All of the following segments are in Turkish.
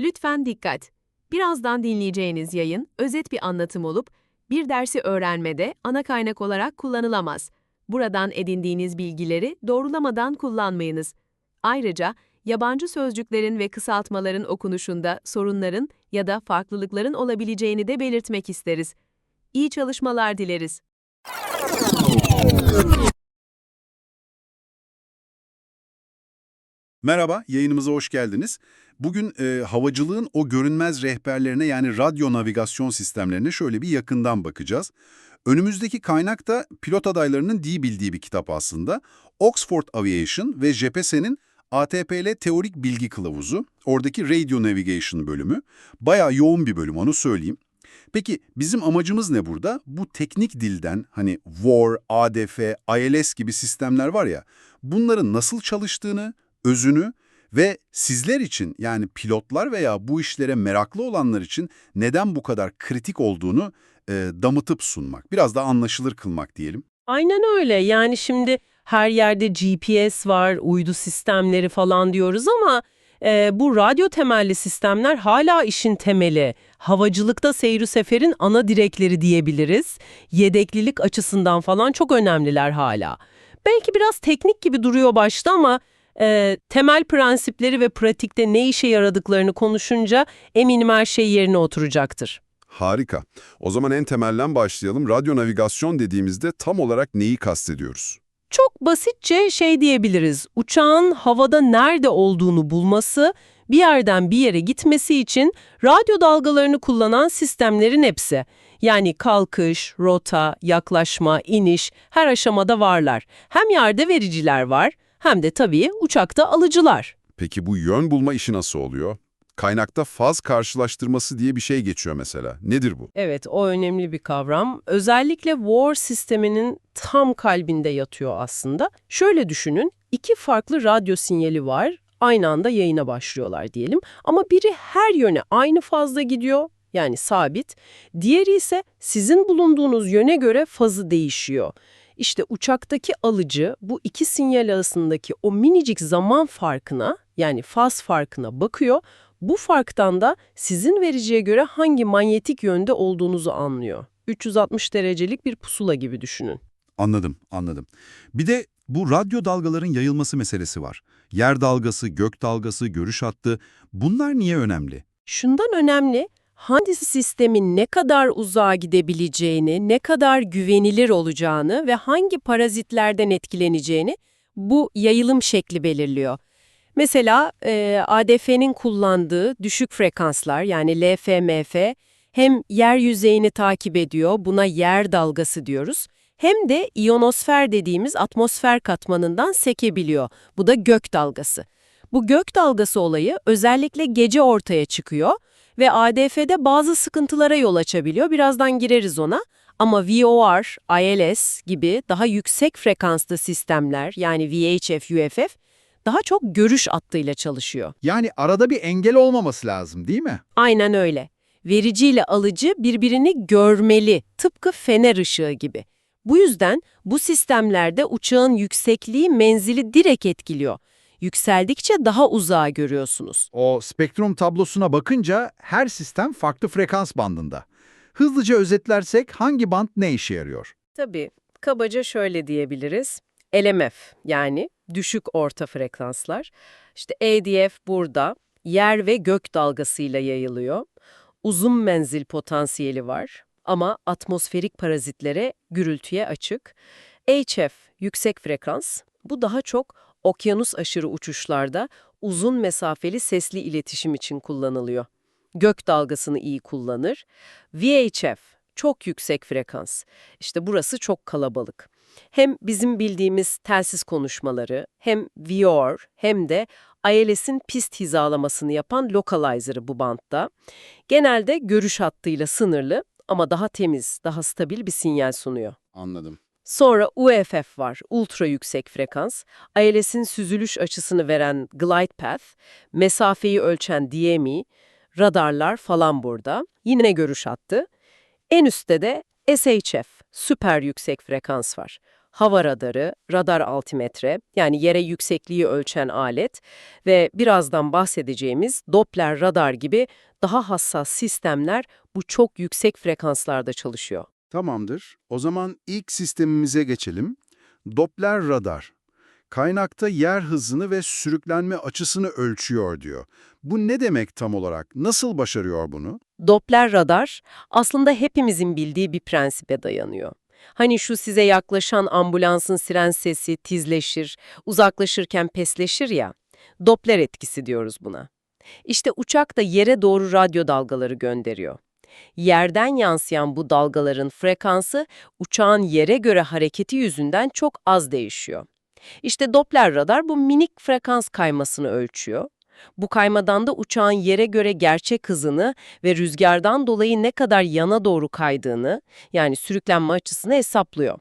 Lütfen dikkat. Birazdan dinleyeceğiniz yayın özet bir anlatım olup bir dersi öğrenmede ana kaynak olarak kullanılamaz. Buradan edindiğiniz bilgileri doğrulamadan kullanmayınız. Ayrıca yabancı sözcüklerin ve kısaltmaların okunuşunda sorunların ya da farklılıkların olabileceğini de belirtmek isteriz. İyi çalışmalar dileriz. Merhaba, yayınımıza hoş geldiniz. Bugün e, havacılığın o görünmez rehberlerine yani radyo navigasyon sistemlerine şöyle bir yakından bakacağız. Önümüzdeki kaynak da pilot adaylarının iyi bildiği bir kitap aslında. Oxford Aviation ve JPS'nin ATPL Teorik Bilgi Kılavuzu, oradaki Radio Navigation bölümü. Bayağı yoğun bir bölüm, onu söyleyeyim. Peki bizim amacımız ne burada? Bu teknik dilden hani WAR, ADF, ILS gibi sistemler var ya, bunların nasıl çalıştığını, özünü ve sizler için yani pilotlar veya bu işlere meraklı olanlar için neden bu kadar kritik olduğunu e, damıtıp sunmak, biraz daha anlaşılır kılmak diyelim. Aynen öyle. Yani şimdi her yerde GPS var, uydu sistemleri falan diyoruz ama e, bu radyo temelli sistemler hala işin temeli. Havacılıkta seyri seferin ana direkleri diyebiliriz. Yedeklilik açısından falan çok önemliler hala. Belki biraz teknik gibi duruyor başta ama e, temel prensipleri ve pratikte ne işe yaradıklarını konuşunca eminim her şey yerine oturacaktır. Harika. O zaman en temelden başlayalım. Radyo navigasyon dediğimizde tam olarak neyi kastediyoruz? Çok basitçe şey diyebiliriz. Uçağın havada nerede olduğunu bulması, bir yerden bir yere gitmesi için radyo dalgalarını kullanan sistemlerin hepsi. Yani kalkış, rota, yaklaşma, iniş her aşamada varlar. Hem yerde vericiler var hem de tabii uçakta alıcılar. Peki bu yön bulma işi nasıl oluyor? Kaynakta faz karşılaştırması diye bir şey geçiyor mesela. Nedir bu? Evet, o önemli bir kavram. Özellikle war sisteminin tam kalbinde yatıyor aslında. Şöyle düşünün, iki farklı radyo sinyali var, aynı anda yayına başlıyorlar diyelim. Ama biri her yöne aynı fazla gidiyor, yani sabit. Diğeri ise sizin bulunduğunuz yöne göre fazı değişiyor. İşte uçaktaki alıcı bu iki sinyal arasındaki o minicik zaman farkına, yani faz farkına bakıyor. Bu farktan da sizin vericiye göre hangi manyetik yönde olduğunuzu anlıyor. 360 derecelik bir pusula gibi düşünün. Anladım, anladım. Bir de bu radyo dalgaların yayılması meselesi var. Yer dalgası, gök dalgası, görüş hattı bunlar niye önemli? Şundan önemli, hangi sistemin ne kadar uzağa gidebileceğini, ne kadar güvenilir olacağını ve hangi parazitlerden etkileneceğini bu yayılım şekli belirliyor. Mesela e, ADF'nin kullandığı düşük frekanslar yani LFMF hem yer yüzeyini takip ediyor, buna yer dalgası diyoruz, hem de iyonosfer dediğimiz atmosfer katmanından sekebiliyor. Bu da gök dalgası. Bu gök dalgası olayı özellikle gece ortaya çıkıyor ve ADF'de bazı sıkıntılara yol açabiliyor. Birazdan gireriz ona. Ama VOR, ILS gibi daha yüksek frekanslı sistemler yani VHF, UFF daha çok görüş attığıyla çalışıyor. Yani arada bir engel olmaması lazım değil mi? Aynen öyle. Vericiyle alıcı birbirini görmeli, tıpkı fener ışığı gibi. Bu yüzden bu sistemlerde uçağın yüksekliği menzili direkt etkiliyor. Yükseldikçe daha uzağa görüyorsunuz. O spektrum tablosuna bakınca her sistem farklı frekans bandında. Hızlıca özetlersek hangi band ne işe yarıyor? Tabii, kabaca şöyle diyebiliriz. LMF yani düşük orta frekanslar. İşte ADF burada yer ve gök dalgasıyla yayılıyor. Uzun menzil potansiyeli var ama atmosferik parazitlere gürültüye açık. HF yüksek frekans. Bu daha çok okyanus aşırı uçuşlarda uzun mesafeli sesli iletişim için kullanılıyor. Gök dalgasını iyi kullanır. VHF çok yüksek frekans. İşte burası çok kalabalık. Hem bizim bildiğimiz telsiz konuşmaları, hem VOR hem de ILS'in pist hizalamasını yapan localizer'ı bu bantta. Genelde görüş hattıyla sınırlı ama daha temiz, daha stabil bir sinyal sunuyor. Anladım. Sonra UFF var, ultra yüksek frekans. ILS'in süzülüş açısını veren glide path, mesafeyi ölçen DME, radarlar falan burada. Yine görüş hattı. En üstte de SHF, süper yüksek frekans var. hava radarı, radar altimetre yani yere yüksekliği ölçen alet ve birazdan bahsedeceğimiz Doppler radar gibi daha hassas sistemler bu çok yüksek frekanslarda çalışıyor. Tamamdır. O zaman ilk sistemimize geçelim. Doppler radar. Kaynakta yer hızını ve sürüklenme açısını ölçüyor diyor. Bu ne demek tam olarak? Nasıl başarıyor bunu? Doppler radar aslında hepimizin bildiği bir prensibe dayanıyor. Hani şu size yaklaşan ambulansın siren sesi tizleşir, uzaklaşırken pesleşir ya. Doppler etkisi diyoruz buna. İşte uçak da yere doğru radyo dalgaları gönderiyor. Yerden yansıyan bu dalgaların frekansı uçağın yere göre hareketi yüzünden çok az değişiyor. İşte Doppler radar bu minik frekans kaymasını ölçüyor. Bu kaymadan da uçağın yere göre gerçek hızını ve rüzgardan dolayı ne kadar yana doğru kaydığını, yani sürüklenme açısını hesaplıyor.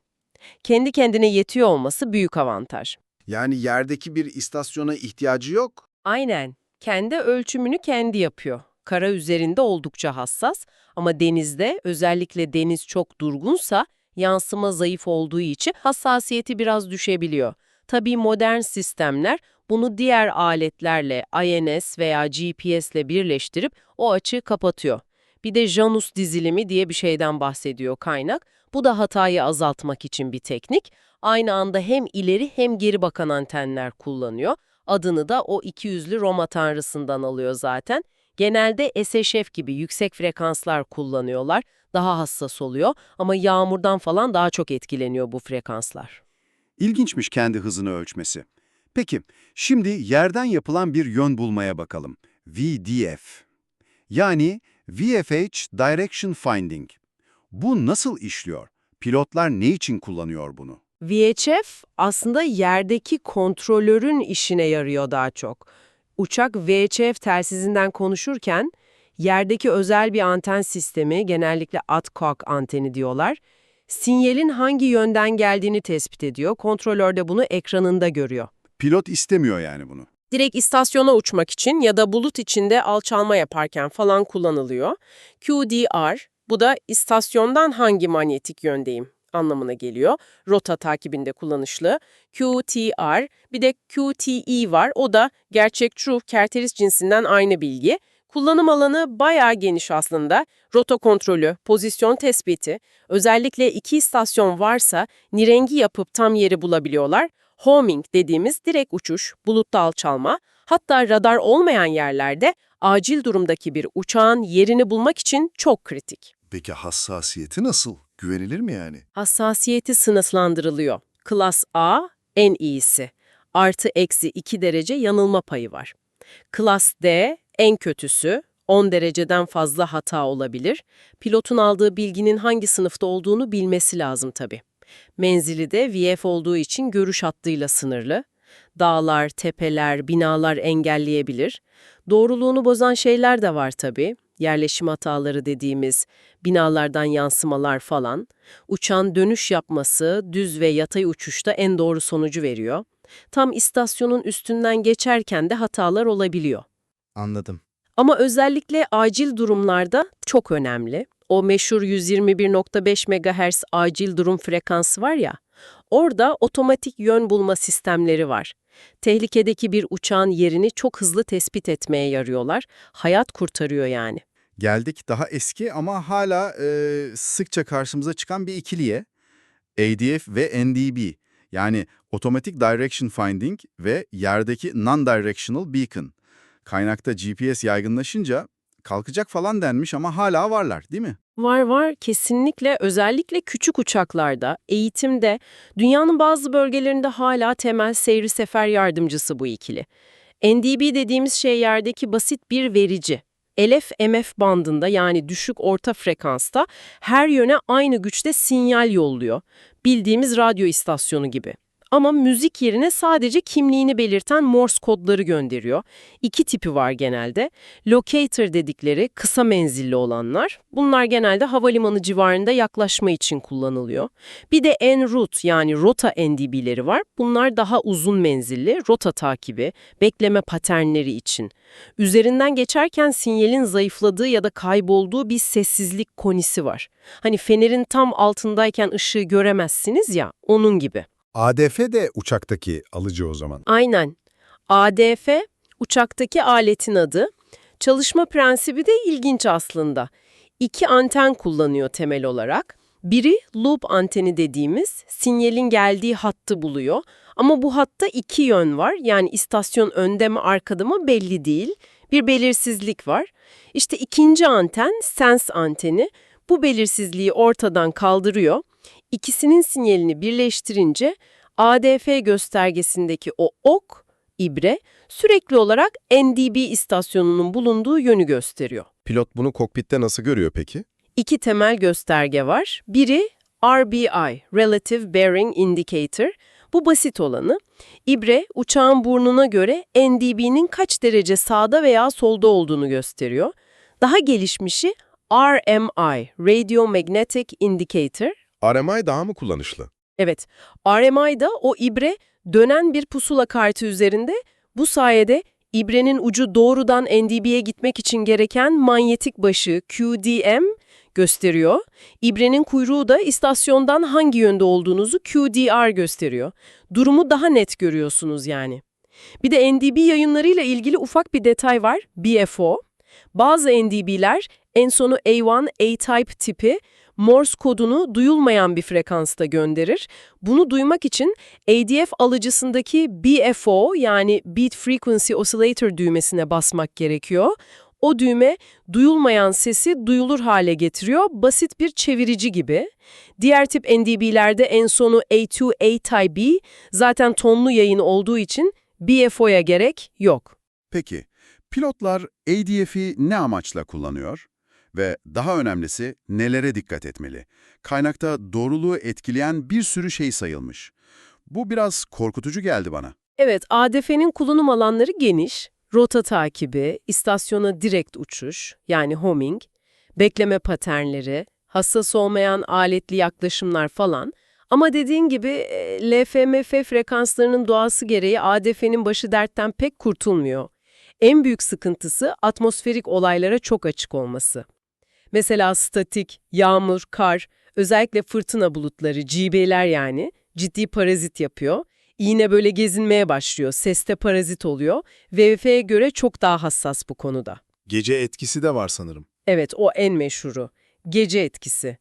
Kendi kendine yetiyor olması büyük avantaj. Yani yerdeki bir istasyona ihtiyacı yok. Aynen. Kendi ölçümünü kendi yapıyor. Kara üzerinde oldukça hassas ama denizde özellikle deniz çok durgunsa yansıma zayıf olduğu için hassasiyeti biraz düşebiliyor. Tabii modern sistemler bunu diğer aletlerle INS veya GPS ile birleştirip o açığı kapatıyor. Bir de Janus dizilimi diye bir şeyden bahsediyor kaynak. Bu da hatayı azaltmak için bir teknik. Aynı anda hem ileri hem geri bakan antenler kullanıyor. Adını da o iki yüzlü Roma tanrısından alıyor zaten. Genelde SHF gibi yüksek frekanslar kullanıyorlar. Daha hassas oluyor ama yağmurdan falan daha çok etkileniyor bu frekanslar. İlginçmiş kendi hızını ölçmesi. Peki, şimdi yerden yapılan bir yön bulmaya bakalım. VDF. Yani VFH Direction Finding. Bu nasıl işliyor? Pilotlar ne için kullanıyor bunu? VHF aslında yerdeki kontrolörün işine yarıyor daha çok. Uçak VHF telsizinden konuşurken yerdeki özel bir anten sistemi, genellikle ATCOG anteni diyorlar, sinyalin hangi yönden geldiğini tespit ediyor. Kontrolör de bunu ekranında görüyor. Pilot istemiyor yani bunu. Direkt istasyona uçmak için ya da bulut içinde alçalma yaparken falan kullanılıyor. QDR, bu da istasyondan hangi manyetik yöndeyim anlamına geliyor. Rota takibinde kullanışlı. QTR, bir de QTE var. O da gerçek true kerteris cinsinden aynı bilgi. Kullanım alanı bayağı geniş aslında. Rota kontrolü, pozisyon tespiti, özellikle iki istasyon varsa nirengi yapıp tam yeri bulabiliyorlar. Homing dediğimiz direkt uçuş, bulutta alçalma, hatta radar olmayan yerlerde acil durumdaki bir uçağın yerini bulmak için çok kritik. Peki hassasiyeti nasıl? Güvenilir mi yani? Hassasiyeti sınıflandırılıyor. Klas A en iyisi. Artı eksi 2 derece yanılma payı var. Klas D en kötüsü. 10 dereceden fazla hata olabilir. Pilotun aldığı bilginin hangi sınıfta olduğunu bilmesi lazım tabii. Menzili de VF olduğu için görüş hattıyla sınırlı. Dağlar, tepeler, binalar engelleyebilir. Doğruluğunu bozan şeyler de var tabii. Yerleşim hataları dediğimiz binalardan yansımalar falan. Uçağın dönüş yapması düz ve yatay uçuşta en doğru sonucu veriyor. Tam istasyonun üstünden geçerken de hatalar olabiliyor. Anladım. Ama özellikle acil durumlarda çok önemli. O meşhur 121.5 MHz acil durum frekansı var ya, orada otomatik yön bulma sistemleri var. Tehlikedeki bir uçağın yerini çok hızlı tespit etmeye yarıyorlar. Hayat kurtarıyor yani. Geldik daha eski ama hala e, sıkça karşımıza çıkan bir ikiliye. ADF ve NDB yani Automatic Direction Finding ve yerdeki Non-Directional Beacon. Kaynakta GPS yaygınlaşınca kalkacak falan denmiş ama hala varlar değil mi? Var var kesinlikle özellikle küçük uçaklarda, eğitimde, dünyanın bazı bölgelerinde hala temel seyri sefer yardımcısı bu ikili. NDB dediğimiz şey yerdeki basit bir verici. LF-MF bandında yani düşük orta frekansta her yöne aynı güçte sinyal yolluyor. Bildiğimiz radyo istasyonu gibi. Ama müzik yerine sadece kimliğini belirten Morse kodları gönderiyor. İki tipi var genelde. Locator dedikleri kısa menzilli olanlar. Bunlar genelde havalimanı civarında yaklaşma için kullanılıyor. Bir de en route yani rota NDB'leri var. Bunlar daha uzun menzilli, rota takibi, bekleme paternleri için. Üzerinden geçerken sinyalin zayıfladığı ya da kaybolduğu bir sessizlik konisi var. Hani fenerin tam altındayken ışığı göremezsiniz ya, onun gibi. ADF de uçaktaki alıcı o zaman. Aynen. ADF, uçaktaki aletin adı. Çalışma prensibi de ilginç aslında. İki anten kullanıyor temel olarak. Biri loop anteni dediğimiz sinyalin geldiği hattı buluyor. Ama bu hatta iki yön var. Yani istasyon önde mi arkada mı belli değil. Bir belirsizlik var. İşte ikinci anten sense anteni bu belirsizliği ortadan kaldırıyor. İkisinin sinyalini birleştirince ADF göstergesindeki o ok, ibre sürekli olarak NDB istasyonunun bulunduğu yönü gösteriyor. Pilot bunu kokpitte nasıl görüyor peki? İki temel gösterge var. Biri RBI, Relative Bearing Indicator. Bu basit olanı. İbre, uçağın burnuna göre NDB'nin kaç derece sağda veya solda olduğunu gösteriyor. Daha gelişmişi RMI, Radio Magnetic Indicator. RMI daha mı kullanışlı? Evet, RMI'da o ibre dönen bir pusula kartı üzerinde bu sayede ibrenin ucu doğrudan NDB'ye gitmek için gereken manyetik başı QDM gösteriyor. İbrenin kuyruğu da istasyondan hangi yönde olduğunuzu QDR gösteriyor. Durumu daha net görüyorsunuz yani. Bir de NDB yayınlarıyla ilgili ufak bir detay var, BFO. Bazı NDB'ler en sonu A1, A-Type tipi Morse kodunu duyulmayan bir frekansta gönderir. Bunu duymak için ADF alıcısındaki BFO yani Beat Frequency Oscillator düğmesine basmak gerekiyor. O düğme duyulmayan sesi duyulur hale getiriyor, basit bir çevirici gibi. Diğer tip NDB'lerde en sonu A2, A-Type B zaten tonlu yayın olduğu için BFO'ya gerek yok. Peki, pilotlar ADF'i ne amaçla kullanıyor? Ve daha önemlisi nelere dikkat etmeli? Kaynakta doğruluğu etkileyen bir sürü şey sayılmış. Bu biraz korkutucu geldi bana. Evet, ADF'nin kullanım alanları geniş. Rota takibi, istasyona direkt uçuş yani homing, bekleme paternleri, hassas olmayan aletli yaklaşımlar falan. Ama dediğin gibi e, LFMF frekanslarının doğası gereği ADF'nin başı dertten pek kurtulmuyor. En büyük sıkıntısı atmosferik olaylara çok açık olması. Mesela statik, yağmur, kar, özellikle fırtına bulutları, GB'ler yani ciddi parazit yapıyor. İğne böyle gezinmeye başlıyor, seste parazit oluyor. VF'ye göre çok daha hassas bu konuda. Gece etkisi de var sanırım. Evet, o en meşhuru. Gece etkisi.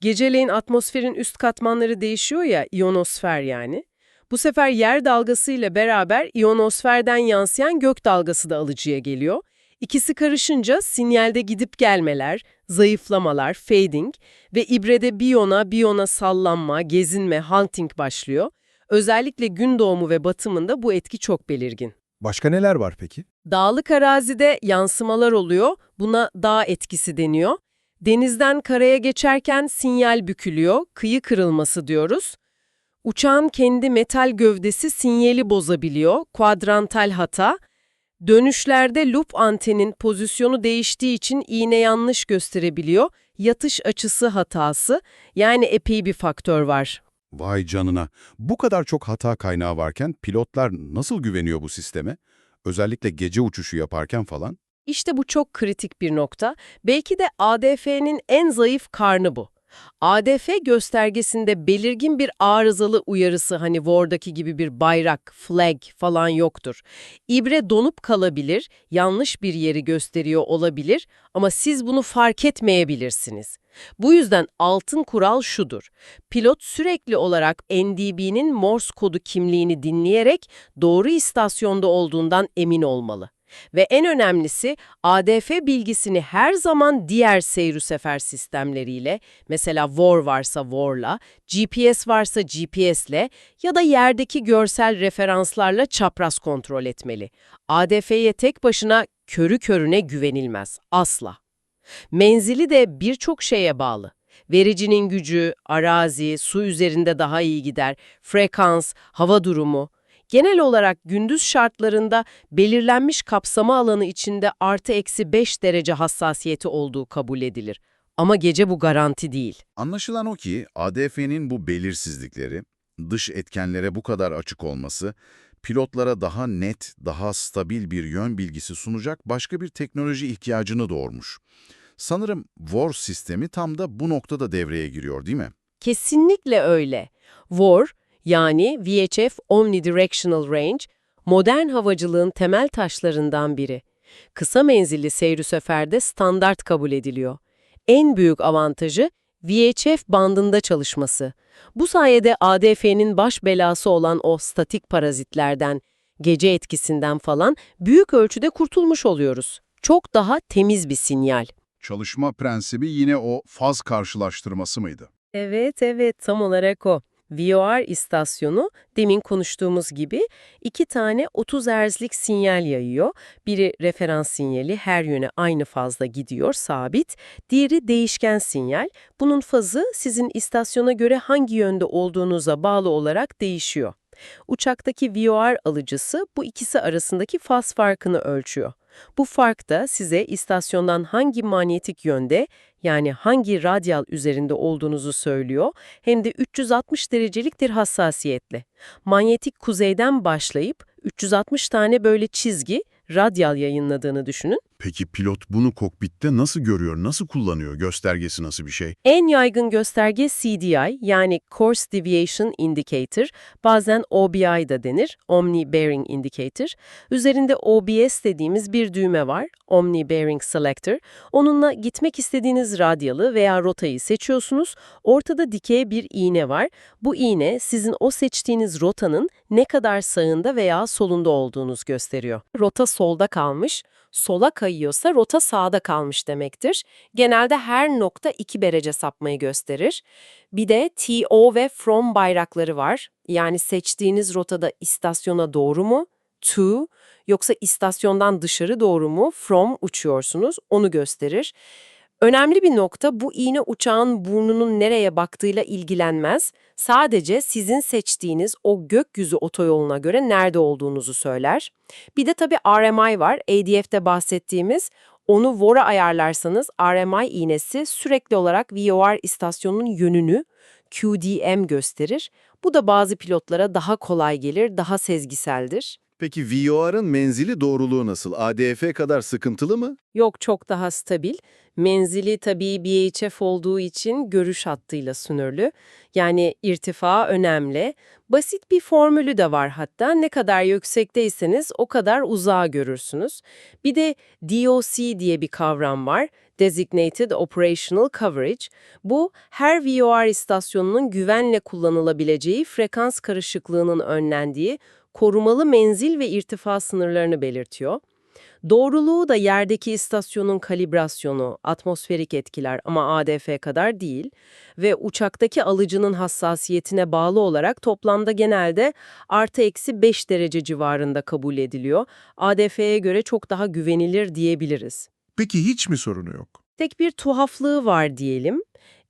Geceleyin atmosferin üst katmanları değişiyor ya, iyonosfer yani. Bu sefer yer dalgasıyla beraber iyonosferden yansıyan gök dalgası da alıcıya geliyor. İkisi karışınca sinyalde gidip gelmeler, zayıflamalar, fading ve ibrede biyona biyona sallanma, gezinme, hunting başlıyor. Özellikle gün doğumu ve batımında bu etki çok belirgin. Başka neler var peki? Dağlık arazide yansımalar oluyor. Buna dağ etkisi deniyor. Denizden karaya geçerken sinyal bükülüyor. Kıyı kırılması diyoruz. Uçağın kendi metal gövdesi sinyali bozabiliyor. Kuadrantal hata. Dönüşlerde loop antenin pozisyonu değiştiği için iğne yanlış gösterebiliyor. Yatış açısı hatası. Yani epey bir faktör var. Vay canına. Bu kadar çok hata kaynağı varken pilotlar nasıl güveniyor bu sisteme? Özellikle gece uçuşu yaparken falan. İşte bu çok kritik bir nokta. Belki de ADF'nin en zayıf karnı bu. ADF göstergesinde belirgin bir arızalı uyarısı hani War'daki gibi bir bayrak, flag falan yoktur. İbre donup kalabilir, yanlış bir yeri gösteriyor olabilir ama siz bunu fark etmeyebilirsiniz. Bu yüzden altın kural şudur. Pilot sürekli olarak NDB'nin Morse kodu kimliğini dinleyerek doğru istasyonda olduğundan emin olmalı. Ve en önemlisi ADF bilgisini her zaman diğer seyir sefer sistemleriyle, mesela WAR varsa WAR'la, GPS varsa GPS'le ya da yerdeki görsel referanslarla çapraz kontrol etmeli. ADF'ye tek başına körü körüne güvenilmez, asla. Menzili de birçok şeye bağlı. Vericinin gücü, arazi, su üzerinde daha iyi gider, frekans, hava durumu. Genel olarak gündüz şartlarında belirlenmiş kapsama alanı içinde artı eksi 5 derece hassasiyeti olduğu kabul edilir. Ama gece bu garanti değil. Anlaşılan o ki ADF'nin bu belirsizlikleri, dış etkenlere bu kadar açık olması, pilotlara daha net, daha stabil bir yön bilgisi sunacak başka bir teknoloji ihtiyacını doğurmuş. Sanırım VOR sistemi tam da bu noktada devreye giriyor değil mi? Kesinlikle öyle. VOR yani VHF Omnidirectional Range, modern havacılığın temel taşlarından biri. Kısa menzilli seyri seferde standart kabul ediliyor. En büyük avantajı VHF bandında çalışması. Bu sayede ADF'nin baş belası olan o statik parazitlerden, gece etkisinden falan büyük ölçüde kurtulmuş oluyoruz. Çok daha temiz bir sinyal. Çalışma prensibi yine o faz karşılaştırması mıydı? Evet, evet, tam olarak o. VOR istasyonu demin konuştuğumuz gibi iki tane 30 Hz'lik sinyal yayıyor. Biri referans sinyali her yöne aynı fazla gidiyor, sabit. Diğeri değişken sinyal. Bunun fazı sizin istasyona göre hangi yönde olduğunuza bağlı olarak değişiyor. Uçaktaki VOR alıcısı bu ikisi arasındaki faz farkını ölçüyor. Bu fark da size istasyondan hangi manyetik yönde yani hangi radyal üzerinde olduğunuzu söylüyor hem de 360 dereceliktir hassasiyetle. Manyetik kuzeyden başlayıp 360 tane böyle çizgi radyal yayınladığını düşünün. Peki pilot bunu kokpitte nasıl görüyor, nasıl kullanıyor, göstergesi nasıl bir şey? En yaygın gösterge CDI yani Course Deviation Indicator, bazen OBI da denir, Omni Bearing Indicator. Üzerinde OBS dediğimiz bir düğme var, Omni Bearing Selector. Onunla gitmek istediğiniz radyalı veya rotayı seçiyorsunuz. Ortada dikey bir iğne var. Bu iğne sizin o seçtiğiniz rotanın ne kadar sağında veya solunda olduğunuz gösteriyor. Rota solda kalmış, sola kayıyorsa rota sağda kalmış demektir. Genelde her nokta 2 derece sapmayı gösterir. Bir de TO ve from bayrakları var. Yani seçtiğiniz rotada istasyona doğru mu, to, yoksa istasyondan dışarı doğru mu, from uçuyorsunuz, onu gösterir. Önemli bir nokta bu iğne uçağın burnunun nereye baktığıyla ilgilenmez. Sadece sizin seçtiğiniz o gökyüzü otoyoluna göre nerede olduğunuzu söyler. Bir de tabii RMI var, ADF'de bahsettiğimiz. Onu VOR'a ayarlarsanız RMI iğnesi sürekli olarak VOR istasyonunun yönünü QDM gösterir. Bu da bazı pilotlara daha kolay gelir, daha sezgiseldir. Peki VOR'ın menzili doğruluğu nasıl? ADF kadar sıkıntılı mı? Yok çok daha stabil. Menzili tabii BHF olduğu için görüş hattıyla sınırlı. Yani irtifa önemli. Basit bir formülü de var hatta. Ne kadar yüksekteyseniz o kadar uzağa görürsünüz. Bir de DOC diye bir kavram var. Designated Operational Coverage. Bu her VOR istasyonunun güvenle kullanılabileceği frekans karışıklığının önlendiği korumalı menzil ve irtifa sınırlarını belirtiyor. Doğruluğu da yerdeki istasyonun kalibrasyonu, atmosferik etkiler ama ADF kadar değil ve uçaktaki alıcının hassasiyetine bağlı olarak toplamda genelde artı eksi 5 derece civarında kabul ediliyor. ADF'ye göre çok daha güvenilir diyebiliriz. Peki hiç mi sorunu yok? Tek bir tuhaflığı var diyelim.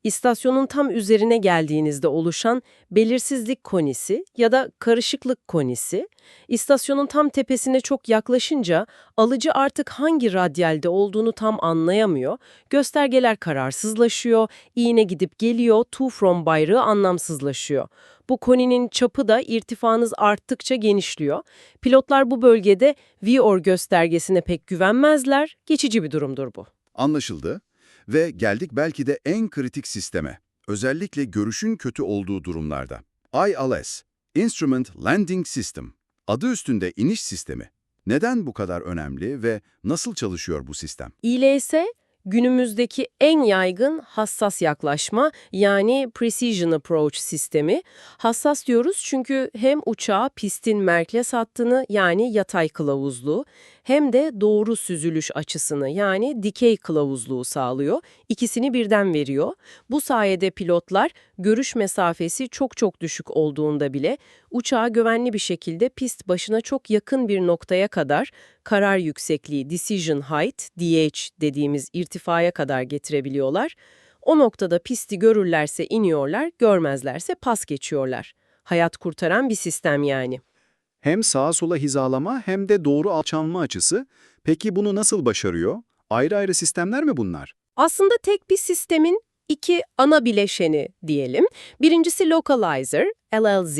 İstasyonun tam üzerine geldiğinizde oluşan belirsizlik konisi ya da karışıklık konisi, istasyonun tam tepesine çok yaklaşınca alıcı artık hangi radyalde olduğunu tam anlayamıyor, göstergeler kararsızlaşıyor, iğne gidip geliyor, to from bayrağı anlamsızlaşıyor. Bu koninin çapı da irtifanız arttıkça genişliyor. Pilotlar bu bölgede VOR göstergesine pek güvenmezler, geçici bir durumdur bu. Anlaşıldı. Ve geldik belki de en kritik sisteme. Özellikle görüşün kötü olduğu durumlarda. ILS, Instrument Landing System. Adı üstünde iniş sistemi. Neden bu kadar önemli ve nasıl çalışıyor bu sistem? ILS günümüzdeki en yaygın hassas yaklaşma yani Precision Approach sistemi. Hassas diyoruz çünkü hem uçağa pistin merkez hattını yani yatay kılavuzluğu hem de doğru süzülüş açısını yani dikey kılavuzluğu sağlıyor. İkisini birden veriyor. Bu sayede pilotlar görüş mesafesi çok çok düşük olduğunda bile uçağı güvenli bir şekilde pist başına çok yakın bir noktaya kadar karar yüksekliği decision height DH dediğimiz irtifaya kadar getirebiliyorlar. O noktada pisti görürlerse iniyorlar, görmezlerse pas geçiyorlar. Hayat kurtaran bir sistem yani. Hem sağa sola hizalama hem de doğru alçalma açısı. Peki bunu nasıl başarıyor? Ayrı ayrı sistemler mi bunlar? Aslında tek bir sistemin iki ana bileşeni diyelim. Birincisi localizer, LLZ.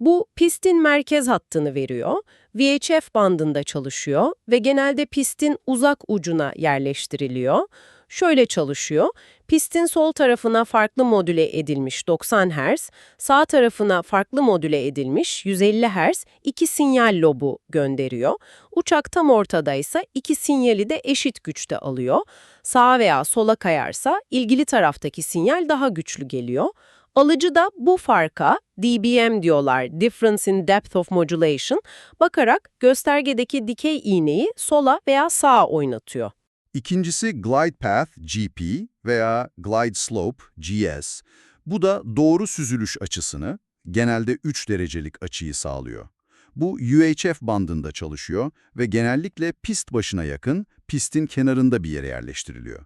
Bu pistin merkez hattını veriyor. VHF bandında çalışıyor ve genelde pistin uzak ucuna yerleştiriliyor. Şöyle çalışıyor. Pistin sol tarafına farklı modüle edilmiş 90 Hz, sağ tarafına farklı modüle edilmiş 150 Hz iki sinyal lobu gönderiyor. Uçak tam ortadaysa iki sinyali de eşit güçte alıyor. Sağa veya sola kayarsa ilgili taraftaki sinyal daha güçlü geliyor. Alıcı da bu farka DBM diyorlar, Difference in Depth of Modulation, bakarak göstergedeki dikey iğneyi sola veya sağa oynatıyor. İkincisi Glide Path GP veya Glide Slope GS. Bu da doğru süzülüş açısını, genelde 3 derecelik açıyı sağlıyor. Bu UHF bandında çalışıyor ve genellikle pist başına yakın, pistin kenarında bir yere yerleştiriliyor.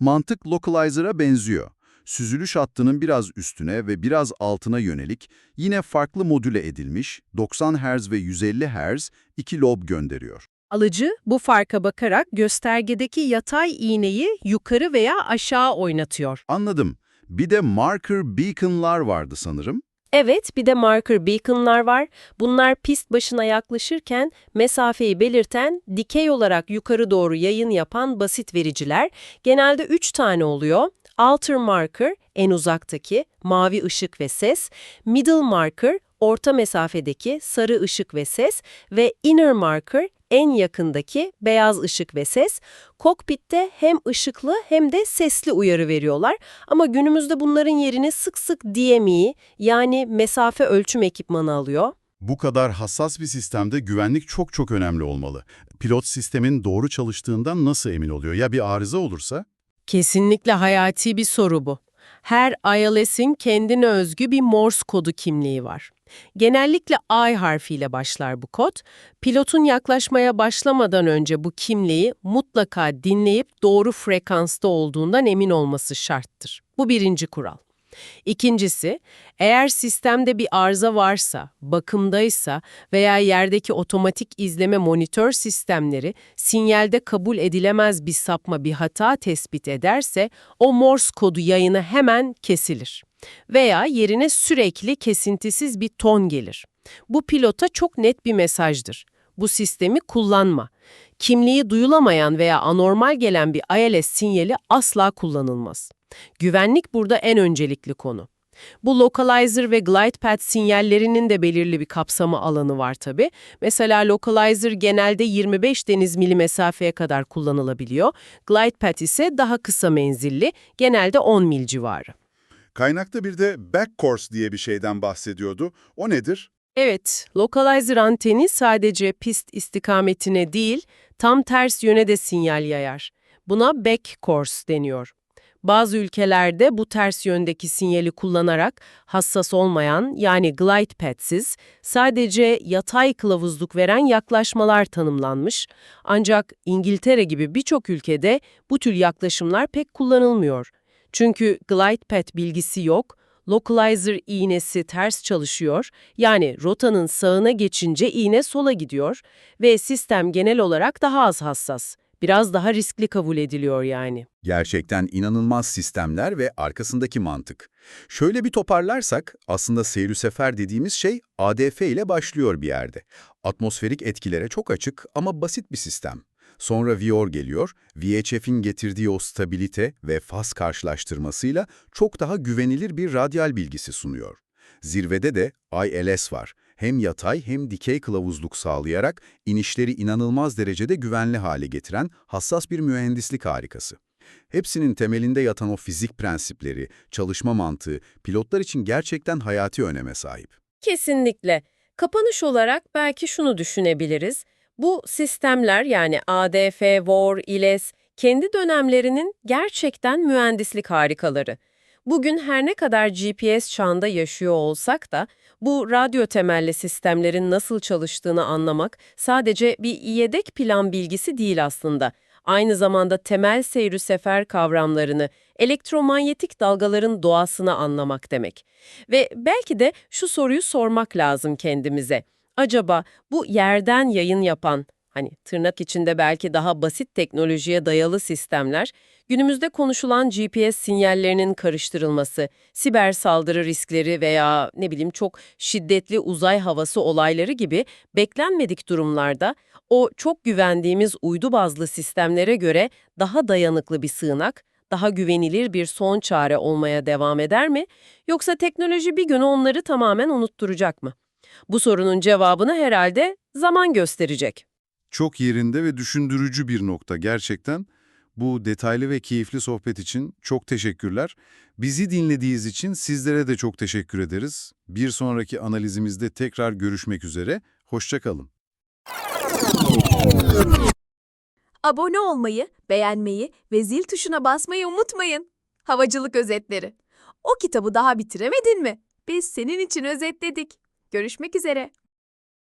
Mantık localizer'a benziyor. Süzülüş hattının biraz üstüne ve biraz altına yönelik yine farklı modüle edilmiş 90 Hz ve 150 Hz iki lob gönderiyor. Alıcı bu farka bakarak göstergedeki yatay iğneyi yukarı veya aşağı oynatıyor. Anladım. Bir de marker beacon'lar vardı sanırım. Evet, bir de marker beacon'lar var. Bunlar pist başına yaklaşırken mesafeyi belirten, dikey olarak yukarı doğru yayın yapan basit vericiler. Genelde 3 tane oluyor. Outer marker, en uzaktaki, mavi ışık ve ses. Middle marker, orta mesafedeki, sarı ışık ve ses. Ve inner marker, en yakındaki, beyaz ışık ve ses. Kokpitte hem ışıklı hem de sesli uyarı veriyorlar. Ama günümüzde bunların yerini sık sık DME, yani mesafe ölçüm ekipmanı alıyor. Bu kadar hassas bir sistemde güvenlik çok çok önemli olmalı. Pilot sistemin doğru çalıştığından nasıl emin oluyor? Ya bir arıza olursa? Kesinlikle hayati bir soru bu. Her ILS'in kendine özgü bir Morse kodu kimliği var. Genellikle I harfiyle başlar bu kod. Pilotun yaklaşmaya başlamadan önce bu kimliği mutlaka dinleyip doğru frekansta olduğundan emin olması şarttır. Bu birinci kural. İkincisi, eğer sistemde bir arıza varsa, bakımdaysa veya yerdeki otomatik izleme monitör sistemleri sinyalde kabul edilemez bir sapma, bir hata tespit ederse o Morse kodu yayını hemen kesilir. Veya yerine sürekli kesintisiz bir ton gelir. Bu pilota çok net bir mesajdır. Bu sistemi kullanma. Kimliği duyulamayan veya anormal gelen bir ILS sinyali asla kullanılmaz. Güvenlik burada en öncelikli konu. Bu localizer ve glide path sinyallerinin de belirli bir kapsama alanı var tabi. Mesela localizer genelde 25 deniz mili mesafeye kadar kullanılabiliyor. Glide path ise daha kısa menzilli, genelde 10 mil civarı. Kaynakta bir de back course diye bir şeyden bahsediyordu. O nedir? Evet, localizer anteni sadece pist istikametine değil, tam ters yöne de sinyal yayar. Buna back course deniyor. Bazı ülkelerde bu ters yöndeki sinyali kullanarak hassas olmayan yani glide path'siz sadece yatay kılavuzluk veren yaklaşmalar tanımlanmış. Ancak İngiltere gibi birçok ülkede bu tür yaklaşımlar pek kullanılmıyor. Çünkü glide path bilgisi yok, localizer iğnesi ters çalışıyor, yani rotanın sağına geçince iğne sola gidiyor ve sistem genel olarak daha az hassas. Biraz daha riskli kabul ediliyor yani. Gerçekten inanılmaz sistemler ve arkasındaki mantık. Şöyle bir toparlarsak, aslında seyir sefer dediğimiz şey ADF ile başlıyor bir yerde. Atmosferik etkilere çok açık ama basit bir sistem. Sonra VIOR geliyor, VHF'in getirdiği o stabilite ve faz karşılaştırmasıyla çok daha güvenilir bir radyal bilgisi sunuyor. Zirvede de ILS var. Hem yatay hem dikey kılavuzluk sağlayarak inişleri inanılmaz derecede güvenli hale getiren hassas bir mühendislik harikası. Hepsinin temelinde yatan o fizik prensipleri, çalışma mantığı pilotlar için gerçekten hayati öneme sahip. Kesinlikle. Kapanış olarak belki şunu düşünebiliriz. Bu sistemler yani ADF, VOR, ILS kendi dönemlerinin gerçekten mühendislik harikaları. Bugün her ne kadar GPS çağında yaşıyor olsak da bu radyo temelli sistemlerin nasıl çalıştığını anlamak sadece bir yedek plan bilgisi değil aslında. aynı zamanda temel seyri sefer kavramlarını, elektromanyetik dalgaların doğasını anlamak demek. Ve belki de şu soruyu sormak lazım kendimize. Acaba bu yerden yayın yapan, hani tırnak içinde belki daha basit teknolojiye dayalı sistemler, günümüzde konuşulan GPS sinyallerinin karıştırılması, siber saldırı riskleri veya ne bileyim çok şiddetli uzay havası olayları gibi beklenmedik durumlarda o çok güvendiğimiz uydu bazlı sistemlere göre daha dayanıklı bir sığınak, daha güvenilir bir son çare olmaya devam eder mi? Yoksa teknoloji bir gün onları tamamen unutturacak mı? Bu sorunun cevabını herhalde zaman gösterecek. Çok yerinde ve düşündürücü bir nokta gerçekten. Bu detaylı ve keyifli sohbet için çok teşekkürler. Bizi dinlediğiniz için sizlere de çok teşekkür ederiz. Bir sonraki analizimizde tekrar görüşmek üzere. Hoşçakalın. Abone olmayı, beğenmeyi ve zil tuşuna basmayı unutmayın. Havacılık özetleri. O kitabı daha bitiremedin mi? Biz senin için özetledik. Görüşmek üzere.